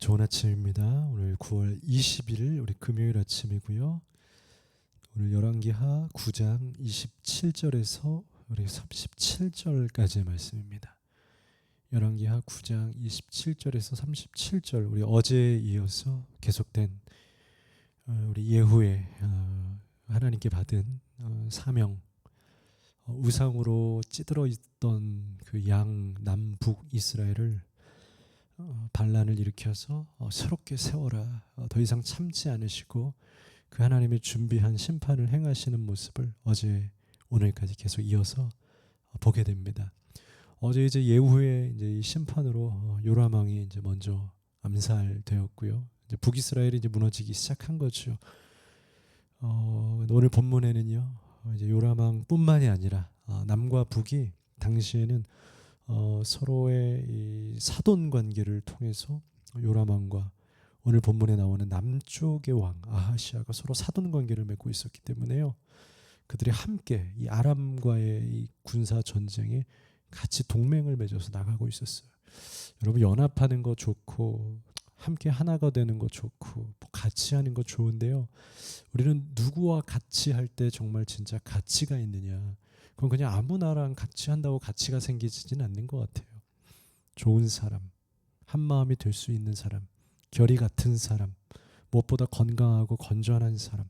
좋은 아침입니다. 오늘 9월 20일 우리 금요일 아침이고요. 오늘 열왕기하 9장 27절에서 우리 37절까지의 말씀입니다. 열왕기하 9장 27절에서 37절 우리 어제에 이어서 계속된 어, 우리 예후의 어, 하나님께 받은 어, 사명 우상으로 찌들어 있던 그 양 남북 이스라엘을 어, 반란을 일으켜서 어, 새롭게 세워라. 어, 더 이상 참지 않으시고 그 하나님의 준비한 심판을 행하시는 모습을 어제 오늘까지 계속 이어서 보게 됩니다. 어제 이제 예후의 이제 이 심판으로 요람 왕이 이제 먼저 암살되었고요. 이제 북이스라엘이 이제 무너지기 시작한 거죠. 어, 오늘 본문에는요. 이제 요람 왕뿐만이 아니라 남과 북이 당시에는 어, 서로의 이 사돈 관계를 통해서 요람왕과 오늘 본문에 나오는 남쪽의 왕 아하시아가 서로 사돈 관계를 맺고 있었기 때문에요. 그들이 함께 이 아람과의 이 군사 전쟁에 같이 동맹을 맺어서 나가고 있었어요. 여러분 연합하는 거 좋고 함께 하나가 되는 거 좋고 뭐 같이 하는 거 좋은데요. 우리는 누구와 같이 할 때 정말 진짜 가치가 있느냐? 그건 그냥 아무나랑 같이 한다고 가치가 생기지는 않는 것 같아요. 좋은 사람, 한 마음이 될 수 있는 사람, 결이 같은 사람, 무엇보다 건강하고 건전한 사람,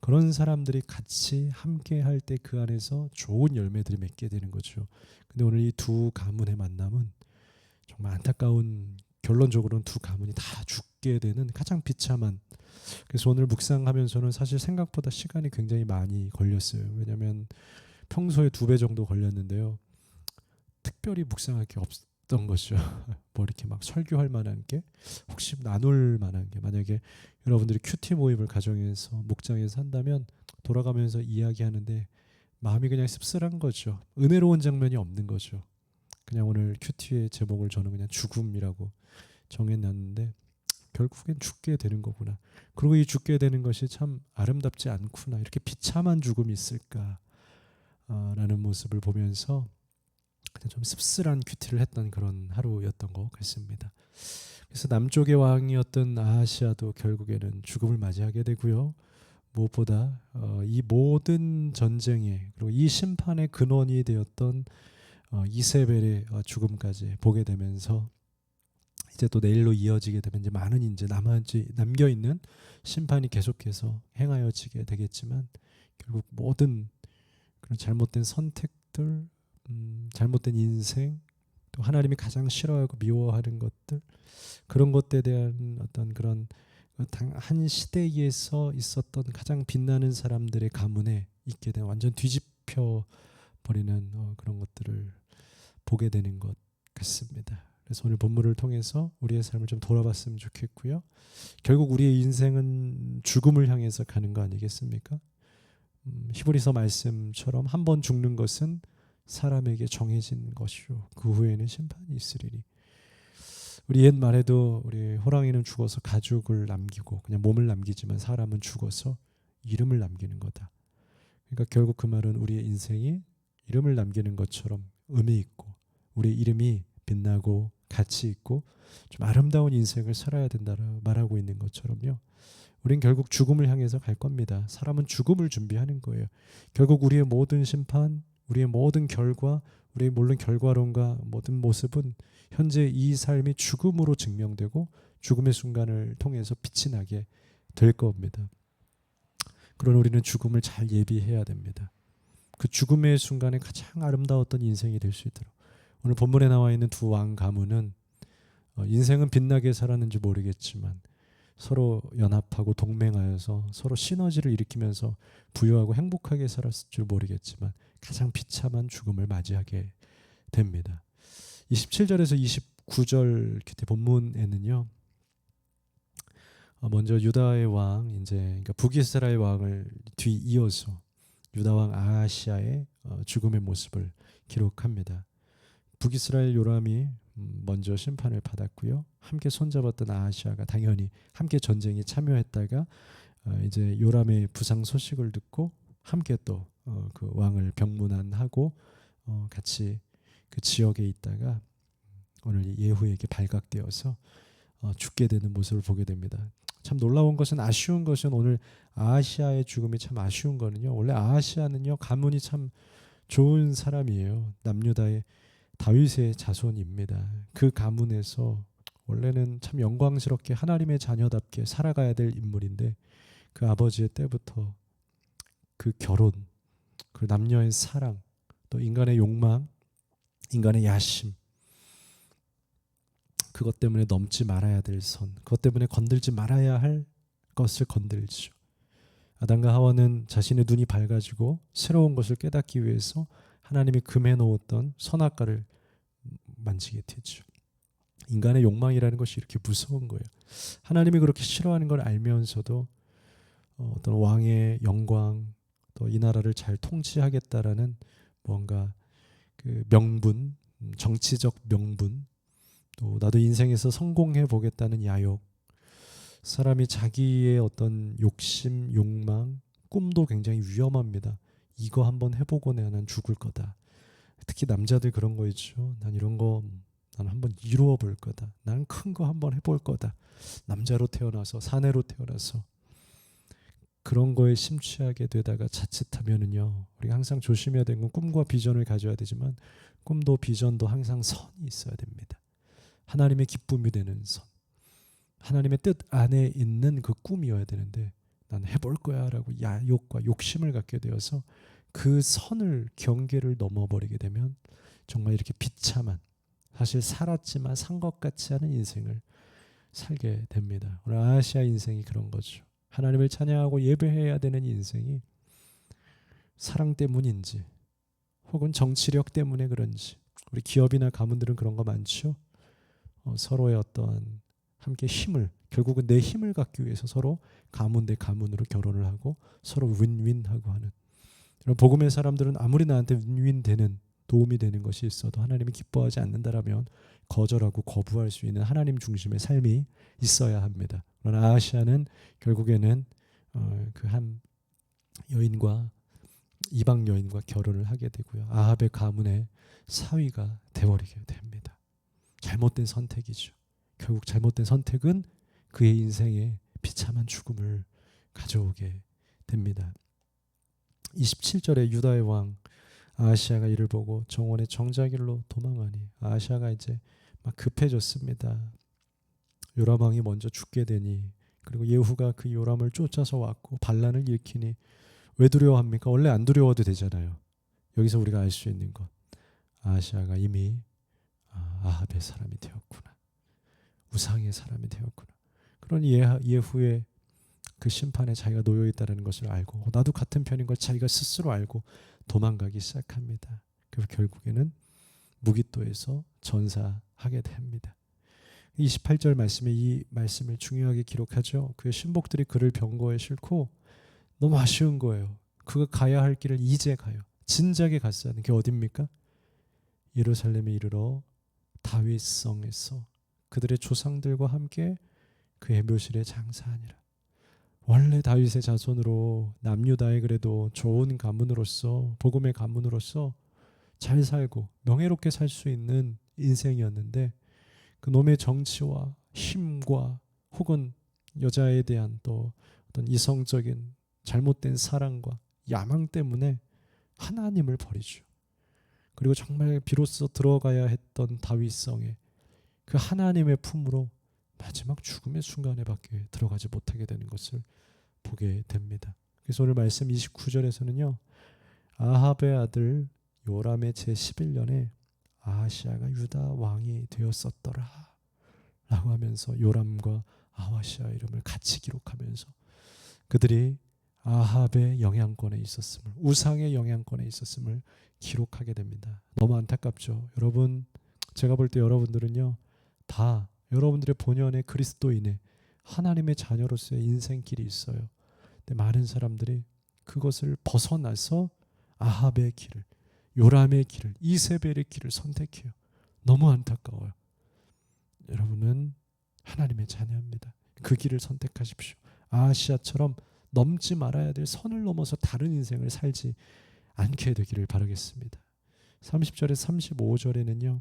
그런 사람들이 같이 함께 할 때 그 안에서 좋은 열매들이 맺게 되는 거죠. 근데 오늘 이 두 가문의 만남은 정말 안타까운 결론적으로는 두 가문이 다 죽게 되는 가장 비참한 그래서 오늘 묵상하면서는 사실 생각보다 시간이 굉장히 많이 걸렸어요. 왜냐하면 평소에 두 배 정도 걸렸는데요. 특별히 묵상할 게 없던 것이죠. 뭐 이렇게 막 설교할 만한 게 혹시 나눌 만한 게 만약에 여러분들이 큐티 모임을 가정에서 목장에서 한다면 돌아가면서 이야기하는데 마음이 그냥 씁쓸한 거죠. 은혜로운 장면이 없는 거죠. 그냥 오늘 큐티의 제목을 저는 그냥 죽음이라고 정해놨는데 결국엔 죽게 되는 거구나. 그리고 이 죽게 되는 것이 참 아름답지 않구나. 이렇게 비참한 죽음이 있을까. 라는 모습을 보면서 좀 씁쓸한 큐티를 했던 그런 하루였던 것 같습니다. 그래서 남쪽의 왕이었던 아하시아도 결국에는 죽음을 맞이하게 되고요. 무엇보다 어, 이 모든 전쟁에 그리고 이 심판의 근원이 되었던 어, 이세벨의 어, 죽음까지 보게 되면서 이제 또 내일로 이어지게 되면 이제 많은 이제 남아지 남겨 있는 심판이 계속해서 행하여지게 되겠지만 결국 모든 그런 잘못된 선택들, 음, 잘못된 인생, 또 하나님이 가장 싫어하고 미워하는 것들 그런 것들에 대한 어떤 그런 한 시대에서 있었던 가장 빛나는 사람들의 가문에 있게 된 완전 뒤집혀 버리는 어, 그런 것들을 보게 되는 것 같습니다. 그래서 오늘 본문을 통해서 우리의 삶을 좀 돌아봤으면 좋겠고요. 결국 우리의 인생은 죽음을 향해서 가는 거 아니겠습니까? 음, 히브리서 말씀처럼 한 번 죽는 것은 사람에게 정해진 것이요 그 후에는 심판이 있으리니 우리 옛 말에도 우리 호랑이는 죽어서 가죽을 남기고 그냥 몸을 남기지만 사람은 죽어서 이름을 남기는 거다. 그러니까 결국 그 말은 우리의 인생이 이름을 남기는 것처럼 의미 있고 우리 이름이 빛나고 가치 있고 좀 아름다운 인생을 살아야 된다라 말하고 있는 것처럼요. 우린 결국 죽음을 향해서 갈 겁니다. 사람은 죽음을 준비하는 거예요. 결국 우리의 모든 심판, 우리의 모든 결과, 우리의 물론 결과론과 모든 모습은 현재 이 삶이 죽음으로 증명되고 죽음의 순간을 통해서 빛이 나게 될 겁니다. 그런 우리는 죽음을 잘 예비해야 됩니다. 그 죽음의 순간에 가장 아름다웠던 인생이 될 수 있도록 오늘 본문에 나와 있는 두 왕 가문은 어, 인생은 빛나게 살았는지 모르겠지만 서로 연합하고 동맹하여서 서로 시너지를 일으키면서 부유하고 행복하게 살았을 줄 모르겠지만 가장 비참한 죽음을 맞이하게 됩니다. 27절에서 29절 기태 본문에는요. 어, 먼저 유다의 왕 이제 그러니까 북이스라엘 왕을 뒤이어서 유다 왕 아하시아의 어, 죽음의 모습을 기록합니다. 북이스라엘 요람이 음, 먼저 심판을 받았고요. 함께 손잡았던 아하시아가 당연히 함께 전쟁에 참여했다가 어, 이제 요람의 부상 소식을 듣고 함께 또그 어, 왕을 병문안하고 어, 같이 그 지역에 있다가 오늘 예후에게 발각되어서 어, 죽게 되는 모습을 보게 됩니다. 참 놀라운 것은 아쉬운 것은 오늘 아하시아의 죽음이 참 아쉬운 거는요. 원래 아하시아는요 가문이 참 좋은 사람이에요. 남유다의 다윗의 자손입니다. 그 가문에서 원래는 참 영광스럽게 하나님의 자녀답게 살아가야 될 인물인데 그 아버지의 때부터 그 결혼, 그 남녀의 사랑, 또 인간의 욕망, 인간의 야심, 그것 때문에 넘지 말아야 될 선, 그것 때문에 건들지 말아야 할 것을 건들죠. 아담과 하와는 자신의 눈이 밝아지고 새로운 것을 깨닫기 위해서 하나님이 금해 놓았던 선악과를 만지게 되죠. 인간의 욕망이라는 것이 이렇게 무서운 거예요. 하나님이 그렇게 싫어하는 걸 알면서도 어, 어떤 왕의 영광 또 이 나라를 잘 통치하겠다라는 뭔가 그 명분, 음, 정치적 명분, 또 나도 인생에서 성공해 보겠다는 야욕, 사람이 자기의 어떤 욕심, 욕망, 꿈도 굉장히 위험합니다. 이거 한번 해보고 내가 난 죽을 거다. 특히 남자들 그런 거 있죠. 난 이런 거, 난 한번 이루어 볼 거다. 난 큰 거 한번 해볼 거다. 남자로 태어나서, 사내로 태어나서. 그런 거에 심취하게 되다가 자칫하면은요, 우리가 항상 조심해야 되는 건 꿈과 비전을 가져야 되지만, 꿈도 비전도 항상 선이 있어야 됩니다. 하나님의 기쁨이 되는 선. 하나님의 뜻 안에 있는 그 꿈이어야 되는데 난 해볼 거야라고 야욕과 욕심을 갖게 되어서 그 선을 경계를 넘어버리게 되면 정말 이렇게 비참한 사실 살았지만 산 것 같지 않은 인생을 살게 됩니다. 오늘 아시아 인생이 그런 거죠. 하나님을 찬양하고 예배해야 되는 인생이 사랑 때문인지 혹은 정치력 때문에 그런지 우리 기업이나 가문들은 그런 거 많죠. 어, 서로의 어떤 함께 힘을 결국은 내 힘을 갖기 위해서 서로 가문 대 가문으로 결혼을 하고 서로 윈윈하고 하는 이런 복음의 사람들은 아무리 나한테 윈윈 되는 도움이 되는 것이 있어도 하나님이 기뻐하지 않는다라면 거절하고 거부할 수 있는 하나님 중심의 삶이 있어야 합니다. 그러나 아시아는 결국에는 어, 그한 여인과 이방 여인과 결혼을 하게 되고요. 아합의 가문의 사위가 되버리게 됩니다. 잘못된 선택이죠. 결국 잘못된 선택은 그의 인생에 비참한 죽음을 가져오게 됩니다. 27절에 유다의 왕 아시아가 이를 보고 정원의 정자길로 도망하니 아시아가 이제 막 급해졌습니다. 요람 왕이 먼저 죽게 되니 그리고 예후가 그 요람을 쫓아서 왔고 반란을 일으키니 왜 두려워합니까? 원래 안 두려워도 되잖아요. 여기서 우리가 알 수 있는 것 아시아가 이미 아, 아합의 사람이 되었구나. 우상의 사람이 되었구나. 그러니 예후의 그 심판에 자기가 놓여 있다는 것을 알고 나도 같은 편인 걸 자기가 스스로 알고 도망가기 시작합니다. 그 결국에는 무기토에서 전사하게 됩니다. 28절 말씀에 이 말씀을 중요하게 기록하죠. 그의 신복들이 그를 병거에 싣고 너무 아쉬운 거예요. 그가 가야 할 길을 이제 가요. 진작에 갔어야 하는 게 어딥니까? 예루살렘에 이르러 다윗성에서 그들의 조상들과 함께 그의 묘실에 장사하니라. 원래 다윗의 자손으로 남유다의 그래도 좋은 가문으로서 복음의 가문으로서 잘 살고 명예롭게 살 수 있는 인생이었는데 그 놈의 정치와 힘과 혹은 여자에 대한 또 어떤 이성적인 잘못된 사랑과 야망 때문에 하나님을 버리죠. 그리고 정말 비로소 들어가야 했던 다윗성에 그 하나님의 품으로 마지막 죽음의 순간에 밖에 들어가지 못하게 되는 것을 보게 됩니다. 그래서 오늘 말씀 29절에서는요. 아합의 아들 요람의 제 11년에 아하시아가 유다 왕이 되었었더라 라고 하면서 요람과 아하시아 이름을 같이 기록하면서 그들이 아합의 영향권에 있었음을 우상의 영향권에 있었음을 기록하게 됩니다. 너무 안타깝죠. 여러분 제가 볼 때 여러분들은요. 다 여러분들의 본연의 그리스도인의 하나님의 자녀로서의 인생길이 있어요. 근데 많은 사람들이 그것을 벗어나서 아합의 길을, 요람의 길을, 이세벨의 길을 선택해요. 너무 안타까워요. 여러분은 하나님의 자녀입니다. 그 길을 선택하십시오. 아시아처럼 넘지 말아야 될 선을 넘어서 다른 인생을 살지 않게 되기를 바라겠습니다. 30절에 35절에는요.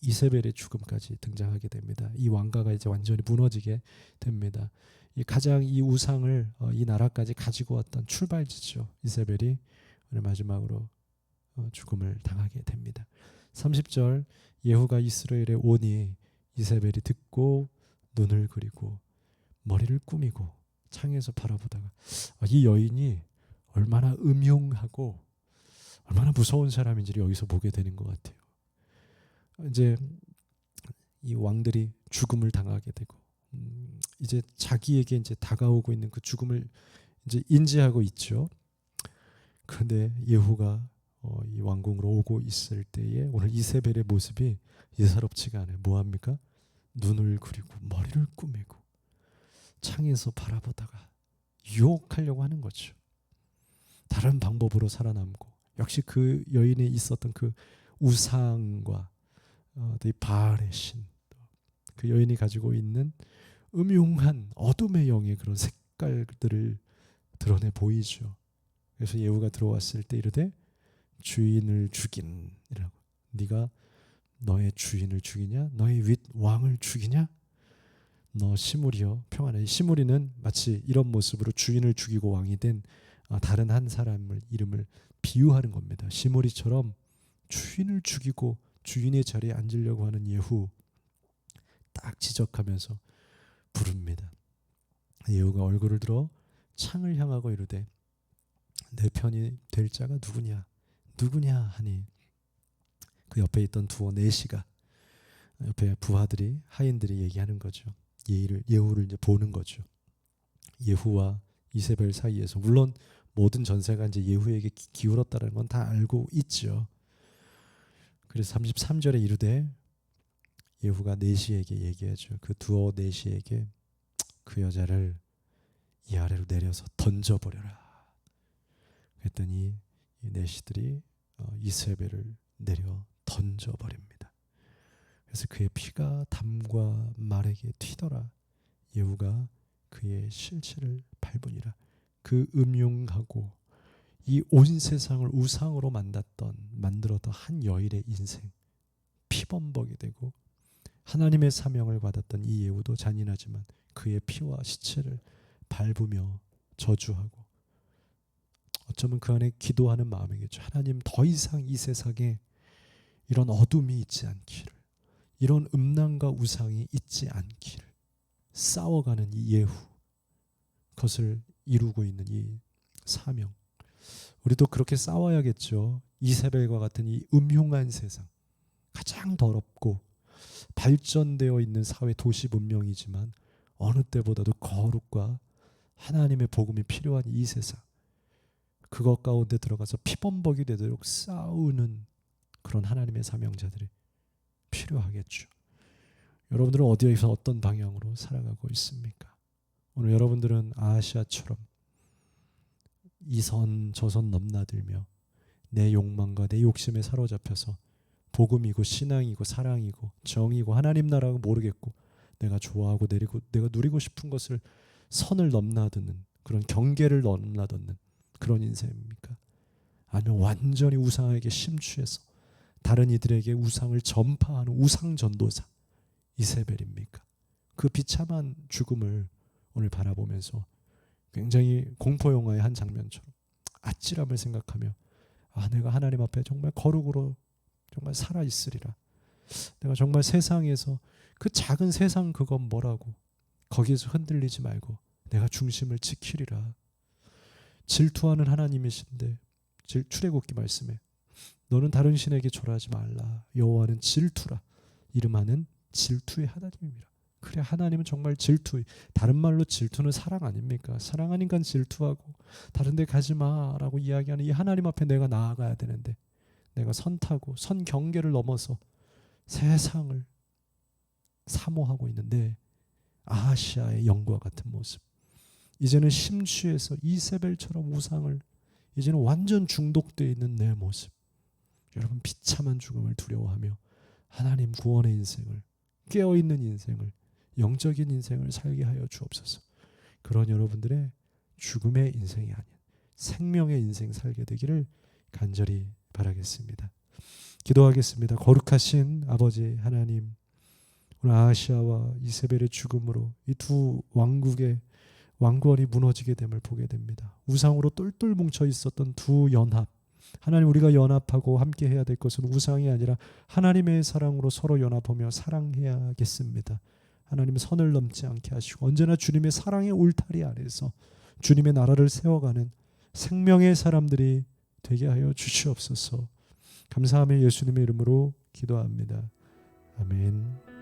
이세벨의 죽음까지 등장하게 됩니다. 이 왕가가 이제 완전히 무너지게 됩니다. 이 가장 이 우상을 어, 이 나라까지 가지고 왔던 출발지죠. 이세벨이 오늘 마지막으로 어, 죽음을 당하게 됩니다. 30절 예후가 이스라엘에 오니 이세벨이 듣고 눈을 그리고 머리를 꾸미고 창에서 바라보다가 아, 이 여인이 얼마나 음흉하고 얼마나 무서운 사람인지를 여기서 보게 되는 것 같아요. 이제 이 왕들이 죽음을 당하게 되고 음, 이제 자기에게 이제 다가오고 있는 그 죽음을 이제 인지하고 있죠. 그런데 예후가 어, 이 왕궁으로 오고 있을 때에 오늘 이세벨의 모습이 예사롭지가 않아요. 뭐 합니까? 눈을 그리고 머리를 꾸미고 창에서 바라보다가 유혹하려고 하는 거죠. 다른 방법으로 살아남고 역시 그 여인에 있었던 그 우상과 어, 바알의 신, 그 여인이 가지고 있는 음흉한 어둠의 영의 그런 색깔들을 드러내 보이죠. 그래서 예후가 들어왔을 때 이르되 주인을 죽인이라고 네가 너의 주인을 죽이냐 너의 윗 왕을 죽이냐 너 시므리여 평안해 시므리는 마치 이런 모습으로 주인을 죽이고 왕이 된 아, 다른 한 사람을 이름을 비유하는 겁니다. 시므리처럼 주인을 죽이고 주인의 자리에 앉으려고 하는 예후 딱 지적하면서 부릅니다. 예후가 얼굴을 들어 창을 향하고 이르되 내 편이 될 자가 누구냐 누구냐 하니 그 옆에 있던 두어 네시가 옆에 부하들이 하인들이 얘기하는 거죠. 예를 예후를 이제 보는 거죠. 예후와 이세벨 사이에서 물론 모든 전세가 이제 예후에게 기울었다는 건 다 알고 있죠. 그래서 33절에 이르되 예후가 네시에게 얘기하죠. 그 두어 네시에게 그 여자를 이 아래로 내려서 던져버려라. 그랬더니 이 네시들이 어, 이세벨을 내려 던져버립니다. 그래서 그의 피가 담과 말에게 튀더라. 예후가 그의 실체를 밟으니라. 그 음흉하고 이 온 세상을 우상으로 만났던 만들었던 한 여인의 인생 피범벅이 되고 하나님의 사명을 받았던 이 예후도 잔인하지만 그의 피와 시체를 밟으며 저주하고 어쩌면 그 안에 기도하는 마음이겠죠. 하나님 더 이상 이 세상에 이런 어둠이 있지 않기를 이런 음란과 우상이 있지 않기를 싸워가는 이 예후 그것을 이루고 있는 이 사명 우리도 그렇게 싸워야겠죠. 이세벨과 같은 이 음흉한 세상 가장 더럽고 발전되어 있는 사회 도시 문명이지만 어느 때보다도 거룩과 하나님의 복음이 필요한 이 세상 그것 가운데 들어가서 피범벅이 되도록 싸우는 그런 하나님의 사명자들이 필요하겠죠. 여러분들은 어디에서 어떤 방향으로 살아가고 있습니까? 오늘 여러분들은 아시아처럼 이 선 저 선 넘나들며 내 욕망과 내 욕심에 사로잡혀서 복음이고 신앙이고 사랑이고 정이고 하나님 나라고 모르겠고 내가 좋아하고 내리고 내가 누리고 싶은 것을 선을 넘나드는 그런 경계를 넘나드는 그런 인생입니까? 아니면 완전히 우상에게 심취해서 다른 이들에게 우상을 전파하는 우상 전도사 이세벨입니까? 그 비참한 죽음을 오늘 바라보면서 굉장히 공포 영화의 한 장면처럼 아찔함을 생각하며 아 내가 하나님 앞에 정말 거룩으로 정말 살아 있으리라. 내가 정말 세상에서 그 작은 세상 그건 뭐라고 거기에서 흔들리지 말고 내가 중심을 지키리라. 질투하는 하나님이신데 출애굽기 말씀에 너는 다른 신에게 절하지 말라. 여호와는 질투라. 이름하는 질투의 하나님입니다. 그래 하나님은 정말 질투. 다른 말로 질투는 사랑 아닙니까? 사랑하니까 질투하고 다른 데 가지 마라고 이야기하는 이 하나님 앞에 내가 나아가야 되는데 내가 선 타고 선 경계를 넘어서 세상을 사모하고 있는데 아시아의 영과 같은 모습. 이제는 심취해서 이세벨처럼 우상을 이제는 완전 중독되어 있는 내 모습. 여러분 비참한 죽음을 두려워하며 하나님 구원의 인생을 깨어 있는 인생을 영적인 인생을 살게 하여 주옵소서. 그런 여러분들의 죽음의 인생이 아닌 생명의 인생 살게 되기를 간절히 바라겠습니다. 기도하겠습니다. 거룩하신 아버지 하나님, 오늘 아시아와 이세벨의 죽음으로 이 두 왕국의 왕권이 무너지게 됨을 보게 됩니다. 우상으로 똘똘 뭉쳐 있었던 두 연합. 하나님 우리가 연합하고 함께 해야 될 것은 우상이 아니라 하나님의 사랑으로 서로 연합하며 사랑해야겠습니다. 하나님 선을 넘지 않게 하시고 언제나 주님의 사랑의 울타리 아래서 주님의 나라를 세워가는 생명의 사람들이 되게 하여 주시옵소서. 감사하며 예수님의 이름으로 기도합니다. 아멘.